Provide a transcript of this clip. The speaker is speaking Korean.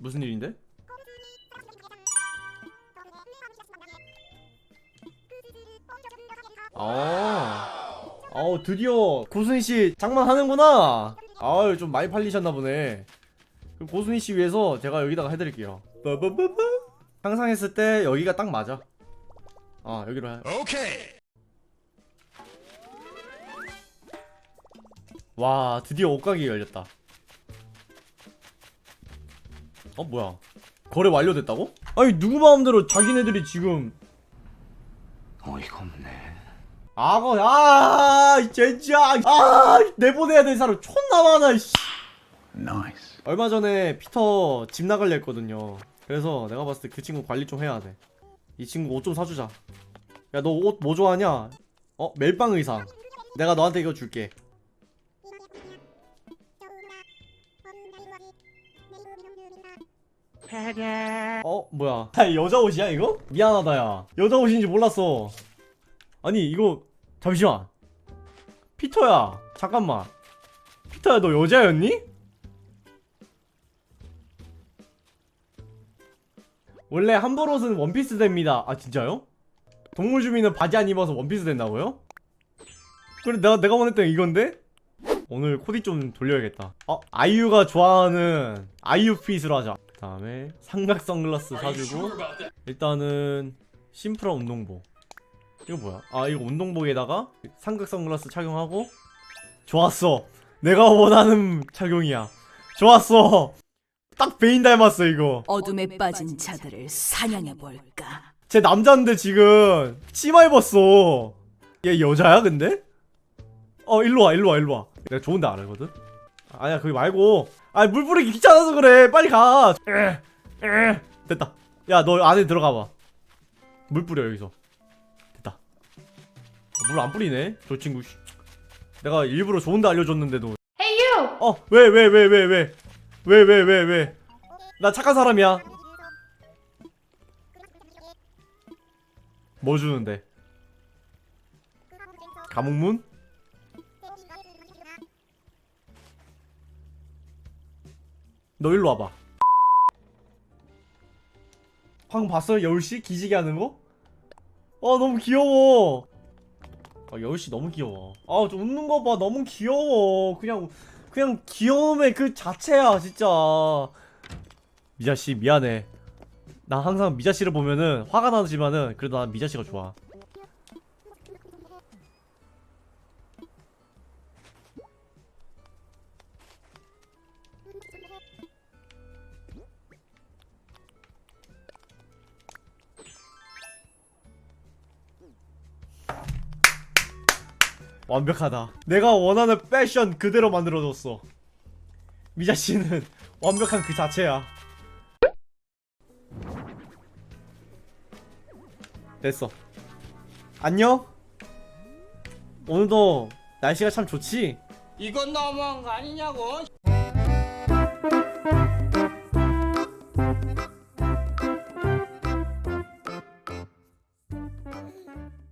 무슨 일인데? 아, 어 드디어 고순이 씨 장만하는구나. 아유 좀 많이 팔리셨나 보네. 그럼 고순이 씨 위해서 제가 여기다가 해드릴게요. 빠바바바. 항상 했을 때 여기가 딱 맞아. 아 여기로 해. 오케이. 와 드디어 옷가게 열렸다. 어 뭐야? 거래 완료됐다고? 아니 누구 마음대로 자기네들이 지금 어이가 없네. 악어 아 진짜 아 내보내야 될 사람 존나 많아 씨. 나이스. 얼마 전에 피터 집 나갈려 했거든요 그래서 내가 봤을 때 그 친구 관리 좀 해야 돼이 친구 옷 좀 사주자 야 너 옷 뭐 좋아하냐 어 멜빵 의상 내가 너한테 이거 줄게 어 뭐야 아, 여자 옷이야 이거? 미안하다 야 여자 옷인지 몰랐어 아니 이거 잠시만 피터야 잠깐만 피터야 너 여자였니? 원래 함버롯은 원피스 됩니다 아 진짜요? 동물 주민은 바지 안 입어서 원피스 된다고요? 그래 내가 내가 원했던 이건데? 오늘 코디 좀 돌려야겠다. 어 아이유가 좋아하는 아이유 핏으로 하자. 그 다음에 삼각 선글라스 사주고 일단은 심플한 운동복. 이거 뭐야? 아 이거 운동복에다가 삼각 선글라스 착용하고 좋았어. 내가 원하는 착용이야. 좋았어. 딱 베인 닮았어 이거. 어둠에 빠진 자들을 사냥해 볼까? 쟤 남자인데 지금 치마 입었어. 얘 여자야 근데? 어 일로와 일로와 일로와 내가 좋은데 알거든? 아니야 거기 말고. 아니 물 뿌리기 귀찮아서 그래. 빨리 가. 에, 에. 됐다. 야 너 안에 들어가봐. 물 뿌려 여기서. 됐다. 물 안 뿌리네 저 친구. 씨. 내가 일부러 좋은 데 알려줬는데도. Hey you! 어왜 왜 왜 왜 왜? 왜 왜 왜 왜? 나 착한 사람이야. 뭐 주는데? 감옥문? 너 일로 와봐. 방금 봤어요 여울씨? 기지개 하는 거? 어 너무 귀여워. 아 여울씨 너무 귀여워. 아 좀 웃는 거 봐. 너무 귀여워. 그냥 그냥 귀여움의 그 자체야 진짜. 미자씨 미안해. 나 항상 미자씨를 보면은 화가 나지만은 그래도 난 미자씨가 좋아 완벽하다. 내가 원하는 패션 그대로 만들어줬어. 미자씨는 완벽한 그 자체야. 됐어. 안녕? 오늘도 날씨가 참 좋지? 이건 너무한 거 아니냐고?